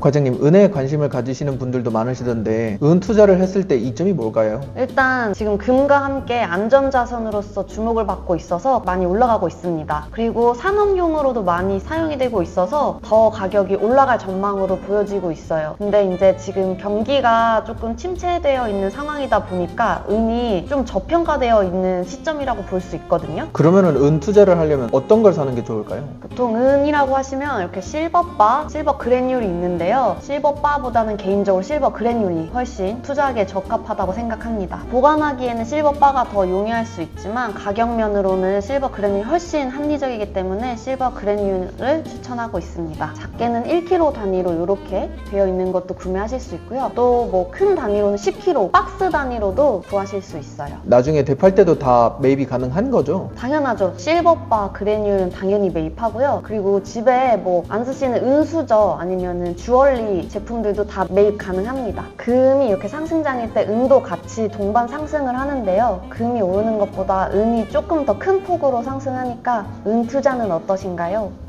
과장님, 은혜에 관심을 가지시는 분들도 많으시던데 은 투자를 했을 때 이점이 뭘까요? 일단 지금 금과 함께 안전자산으로서 주목을 받고 있어서 많이 올라가고 있습니다. 그리고 산업용으로도 많이 사용이 되고 있어서 더 가격이 올라갈 전망으로 보여지고 있어요. 근데 이제 지금 경기가 조금 침체되어 있는 상황이다 보니까 은이 좀 저평가되어 있는 시점이라고 볼 수 있거든요. 그러면은 은 투자를 하려면 어떤 걸 사는 게 좋을까요? 보통 은이라고 하시면 이렇게 실버바, 실버 그래듈이 있는데 요. 실버 바보다는 개인적으로 실버 그래듈이 훨씬 투자하기에 적합하다고 생각합니다. 보관하기에는 실버 바가 더 용이할 수 있지만 가격면으로는 실버 그래듈이 훨씬 합리적이기 때문에 실버 그래듈을 추천하고 있습니다. 작게는 1kg 단위로 이렇게 되어 있는 것도 구매하실 수 있고요. 또 뭐 큰 단위로는 10kg, 박스 단위로도 구하실 수 있어요. 나중에 대팔 때도 다 매입이 가능한 거죠? 당연하죠. 실버바 그래듈은 당연히 매입하고요. 그리고 집에 뭐 안 쓰시는 은수저 아니면은 주얼리 제품들도 다 매입 가능합니다. 금이 이렇게 상승장일 때 은도 같이 동반 상승을 하는데요. 금이 오르는 것보다 은이 조금 더 큰 폭으로 상승하니까 은 투자는 어떠신가요?